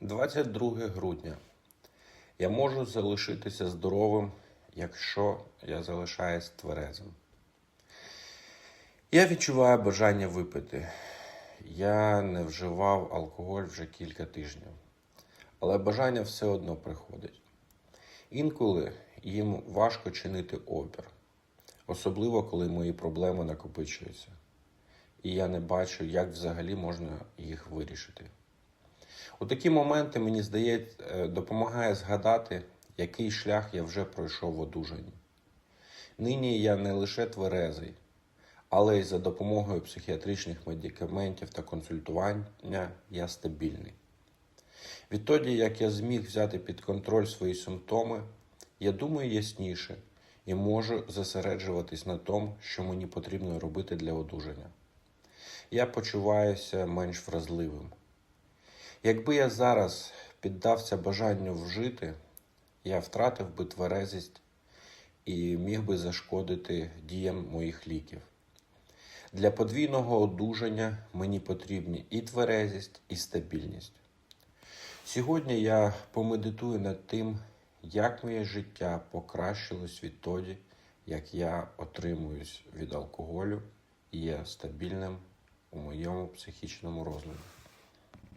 22 грудня. Я можу залишитися здоровим, якщо я залишаюсь тверезим. Я відчуваю бажання випити. Я не вживав алкоголь вже кілька тижнів, але бажання все одно приходить. Інколи їм важко чинити опір, особливо коли мої проблеми накопичуються, і я не бачу, як взагалі можна їх вирішити. У такі моменти, мені здається, е, допомагає згадати, який шлях я вже пройшов в одужанні. Нині я не лише тверезий, але й за допомогою психіатричних медикаментів та консультування я стабільний. Відтоді, як я зміг взяти під контроль свої симптоми, я думаю ясніше і можу зосереджуватись на тому, що мені потрібно робити для одужання. Я почуваюся менш вразливим. Якби я зараз піддався бажанню вжити, я втратив би тверезість і міг би зашкодити діям моїх ліків. Для подвійного одужання мені потрібні і тверезість, і стабільність. Сьогодні я помедитую над тим, як моє життя покращилось відтоді, як я отримуюсь від алкоголю і є стабільним у моєму психічному розладі.